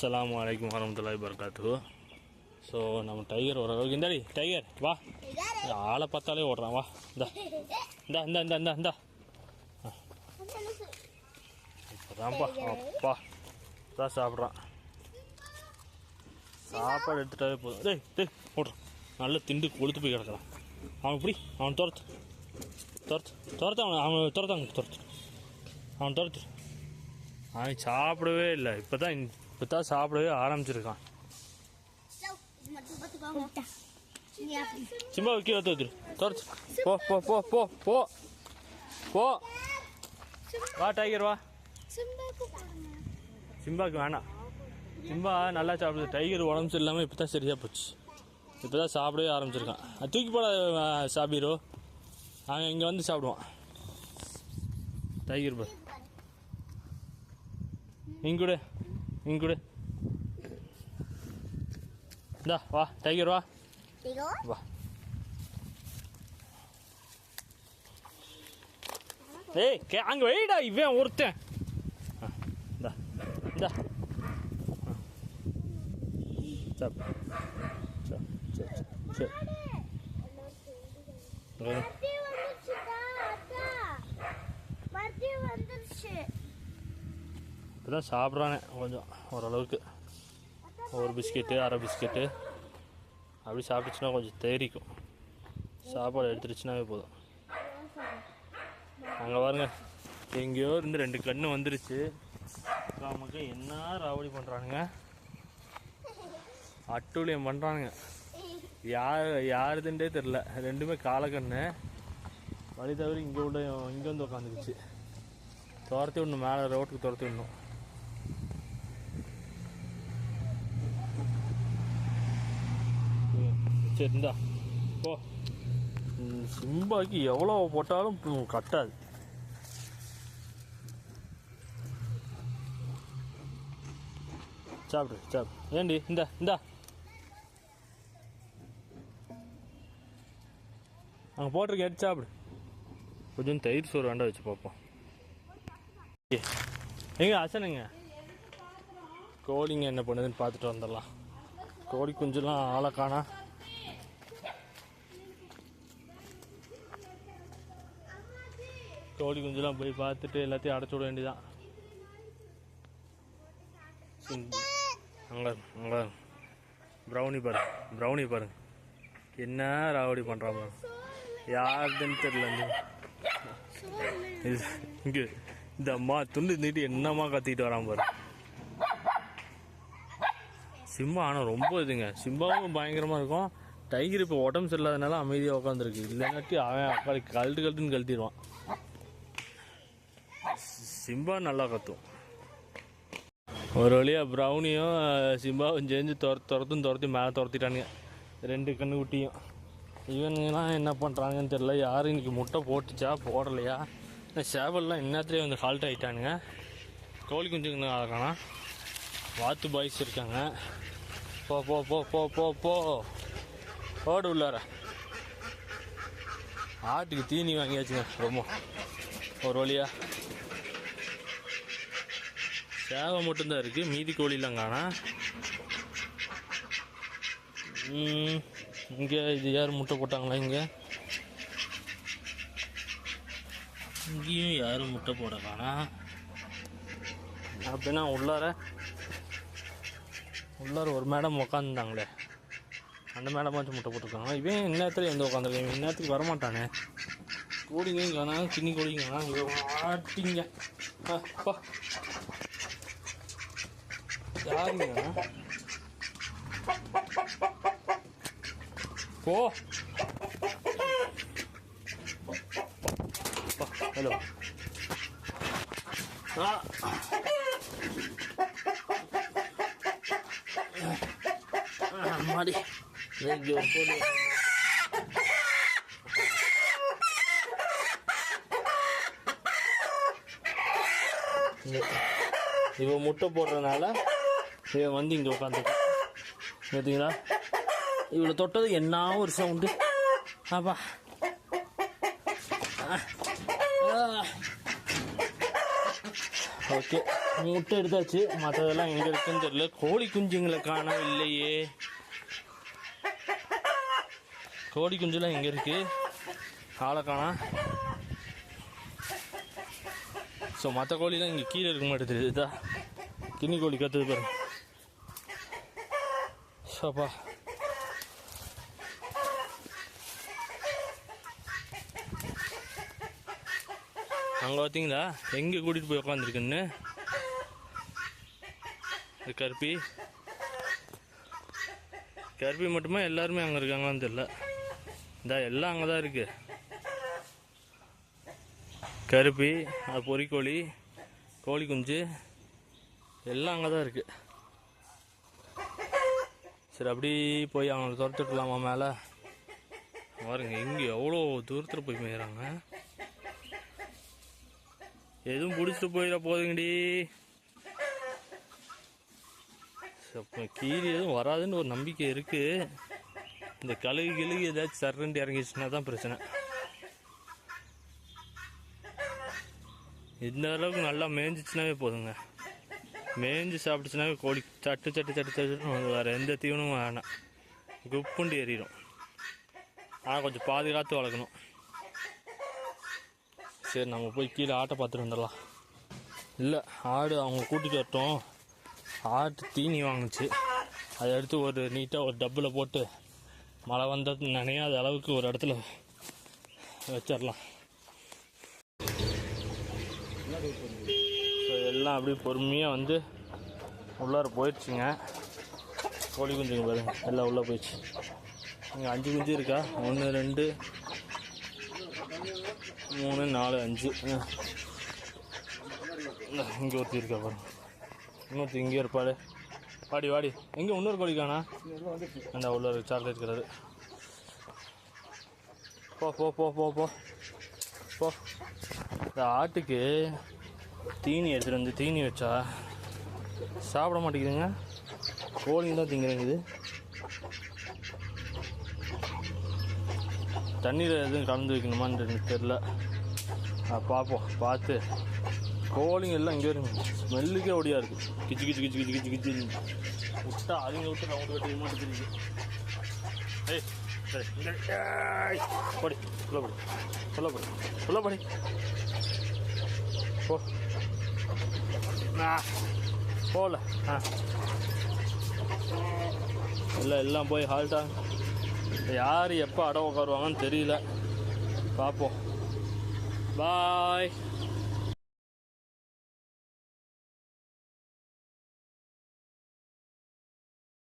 அஸ்ஸலாமு அலைக்கும் வரமத்துல்லாஹி வபரகாத்துஹு ஸோ நம்ம டைகர் ஓரளவுக்கு இந்தாடி டைகர் வா. ஆளை பார்த்தாலே ஓடுறான் வா. இந்தா. இந்தா இந்தா இந்தா இந்தா இந்தா. இப்போதான்ப்பா அப்பா. தான் சாப்பிட்றான். சாப்பாடு எடுத்துட்டாவே போதும். டேய் டேய் ஓடுறான். நல்ல திண்டு கொளுத்து போய் கிடக்குறான். அவன் இப்படி அவன் துரத்து. துரத்து துரத்து அவன் அவன் துரத்தாங்க துரத்து. அவன் துரத்து. அவன் சாப்பிடவே இல்லை. இப்போ தான் இப்போ தான் சாப்பிடவே ஆரம்பிச்சிருக்கான். சிம்பா கீழே தோத்துரு துரத்து. போ போ போ போ போ. போ. வா டைகர் வா. சிம்பாக்கு வேணாம். சிம்பா நல்லா சாப்பிடுது. டைகர் உடம்பு சரியில்லாமல் இப்போ தான் சரியாக போச்சு. இப்போ தான் சாப்பிடவே ஆரம்பிச்சிருக்கான். அது தூக்கி போட அஹ், அவன் இங்கே வந்து சாப்பிடுவான் டைகர் பார் இங்க கூட இங்க கொடு. இந்தா வா டைகர் வா. வா. ஏய் கே அங்கே வெயிடா இவன் ஒருத்தன். இந்தா இந்தா. சாப் சாப் சரி சரி சரி இப்போ தான் சாப்பிட்றானே கொஞ்சம் ஓரளவுக்கு. ஒரு பிஸ்கெட்டு அரை பிஸ்கெட்டு. அப்படி சாப்பிட்டுச்சுன்னா கொஞ்சம் தேரிக்கும் சாப்பாடு எடுத்துருச்சுனாவே போதும். அங்கே பாருங்க எங்கேயோ இருந்து ரெண்டு கண்ணு வந்துருச்சு. நமக்கு என்ன ராவடி பண்ணுறானுங்க அட்டூழியம் பண்ணுறானுங்க யார் யாருதுன்றே தெரில ரெண்டுமே காலக்கண்ணு வழி தவிர இங்கே உள்ள இங்கே வந்து உட்காந்துக்குச்சு துரத்தி விடணும் மேலே ரோட்டுக்கு துரத்தி விடணும். சரி இந்தா ம், சிம்பாக்கு எவ்வளோ போட்டாலும் கட்டாது. சாப்பிடு சாப்பிடு. ஏண்டி இந்த இந்தா. அங்கே போட்டிருக்க எடுத்து சாப்பிடு. கொஞ்சம் தயிர் சோறு வேண்டாம் வச்சு பார்ப்போம் எங்க அசனுங்க கோழிங்க என்ன பண்ணுதுன்னு பார்த்துட்டு வந்துடலாம். கோழி குஞ்சுலாம் ஆளை காணா. கோழி குஞ்சுலாம் போய் பார்த்துட்டு எல்லாத்தையும் அடைச்சி விட வேண்டியதான் அங்கே அங்கே. ப்ரௌனி பாரு ப்ரௌனி பாருங்க என்ன ராவடி பண்ணுறான் பாரு. யாருதுன்னு தெரியல இது இங்கே இந்த அம்மா துண்டு நீட்டு என்னம்மா கத்திட்டு வரான் பாரு. சிம்பா ஆனால் ரொம்ப இதுங்க. சிம்பாவும் பயங்கரமாக இருக்கும். டைகர் இப்போ உடம்பு சரியில்லாதனால அமைதியாக உட்காந்துருக்கு இல்லைன்னாட்டி அவன் அக்காளி கழட்டு கழட்டுன்னு கழட்டிடுவான். சிம்பா நல்லா கத்தும். ஒரு வழியாக ப்ரௌனியும் சிம்பாவும் சேர்ந்து துர துரத்தும் துரத்தி மேலே துரத்திட்டானுங்க. ரெண்டு கண்ணு குட்டியும். இவனுங்கலாம் என்ன பண்ணுறாங்கன்னு தெரில யாரும் இன்னைக்கு முட்டை போட்டுச்சா போடலையா? இந்த சேவல்லாம் இன்னத்துலேயே வந்து ஹால்ட் ஆகிட்டானுங்க கோழி குஞ்சுங்க ஆகணும் வாத்து பாய்ஸ் இருக்காங்க. போ போ போ போ போ போ. ஓடு உள்ளார. ஆட்டுக்கு தீனி வாங்கியாச்சுங்க ரொம்ப. ஒரு வழியா. சேவை மட்டும்தான் இருக்குது மீதி கோழிலாம் காணா. இங்கே இது யார் முட்டை போட்டாங்களா இங்கே? இங்கேயும் யாரும் முட்டை போட காணா? அப்படின்னா உள்ளார உள்ளார ஒரு மேடம் உக்காந்துருந்தாங்களே அந்த மேடம் மட்டும் முட்டை போட்டிருக்காங்க இவன் இந்நேரத்தில் எந்த உட்காந்துருக்கேன் இவன் இந்நேரத்துக்கு வரமாட்டானே. கோடிங்கையும் காணா சின்ன கோடிங்க காணா. இங்கே வாட்டிங்க. ஆ, யாருங்க போ ஹலோ ஆ மாடி இங்கே ஒரு கோழி இவன் முட்டை போடுறதுனால இவன் வந்து இங்கே உட்காந்துருக்கான் பார்த்தீங்களா இவ்வளோ தொட்டது என்ன ஒரு சவுண்டு ஆப்பா ஓகே முட்டை எடுத்தாச்சு. மற்றதெல்லாம் எங்கே இருக்குன்னு தெரியல. கோழி குஞ்சுங்களை காணவில்லையே. கோழி குஞ்சுலாம் எங்கே இருக்கு? ஆளை காணா. ஸோ மற்ற கோழிலாம் இங்கே கீழே இருக்க மாட்டேங்குது இதா கிண்ணி கோழி கற்றுது பாரு. ஷோப்பா அங்கே பார்த்தீங்களா எங்கே கூட்டிகிட்டு போய் உட்காந்துருக்குன்னு கருப்பி கருப்பி மட்டுமா எல்லாருமே அங்கே இருக்காங்களான்னு தெரியல இந்த எல்லாம் அங்கே தான் இருக்கு கருப்பி அது பொறிக்கோழி கோழி குஞ்சு எல்லாம் அங்கே தான் இருக்கு சரி அப்படி போய் அவங்கள துரத்துட்டுலாமா மேலே? பாருங்க இங்கே எவ்வளோ தூரத்தில் போய் போயிடறாங்க எதுவும் பிடிச்சிட்டு போயிட போதுங்கடி. அப்போ கீரி எதுவும் வராதுன்னு ஒரு நம்பிக்கை இருக்கு. இந்த கழுகு கிழுகு ஏதாச்சும் சரண்டு இறங்கிச்சுன்னா தான் பிரச்சனை. இந்த அளவுக்கு நல்லா மேய்ஞ்சிச்சுனாவே போதுங்க. மேஞ்சு சாப்பிட்டுச்சுனாவே கோழி சட்டு சட்டு சட்டு சட்டு வேறு எந்த தீவனமும் வேணாம். குப்புண்டு ஏறிடும் ஆனால் கொஞ்சம் பாதுகாத்து வளர்க்கணும். சரி நம்ம போய் கீழே ஆட்டை பார்த்துட்டு வந்துடலாம். இல்லை ஆடு அவங்க கூட்டிகிட்டு வரட்டும். ஆட்டு தீனி வாங்குச்சு. அதை எடுத்து ஒரு நீட்டாக ஒரு டப்பில் போட்டு மழை வந்தது நினையாத அளவுக்கு ஒரு இடத்துல வச்சிடலாம். எல்லாம் அப்படியே பொறுமையாக வந்து உள்ளார போயிடுச்சுங்க. கோழி குஞ்சுங்க பாருங்க எல்லாம் உள்ளே போயிடுச்சு. இங்கே அஞ்சு குஞ்சு இருக்கா? ஒன்று ரெண்டு மூணு நாலு அஞ்சு. இங்கே ஒருத்தி இருக்கா பாருங்க. இன்னொருத்தி இங்கே இருப்பாள். வாடி வாடி. எங்கே இன்னொரு கோழி காணா அந்த உள்ள சாக்லேட் இருக்கிறாரு போ போ போ போ போ. போ. இந்த ஆட்டுக்கு தீனி எடுத்துகிட்டு வந்து தீனி வச்சா சாப்பிட மாட்டேங்குதுங்க. கோழிங்க தான் திங்கிறேங்குது. தண்ணீர் எதுவும் கலந்து வைக்கணுமான்னு எனக்கு தெரில பார்ப்போம் பார்த்து. கோழிங்க எல்லாம் இங்கே இருக்கு ஸ்மெல்லுக்கே ஒடியா இருக்கு. கிச்சு கிச்சு கிச்சு கிச்சு கிச்சு கிச்சு விட்டா அதுங்க விட்டு ரவுண்டு கட்டி மாட்டு தெரியுது ஏய் சரி படி சொல்லப்படி சொல்லப்படி சொல்லப்படி போ. போகல ஆ. இல்லை எல்லாம் போய் ஹால்ட்டாக யார் எப்போ அட உட்காருவாங்கன்னு தெரியல. பார்ப்போம். பாய்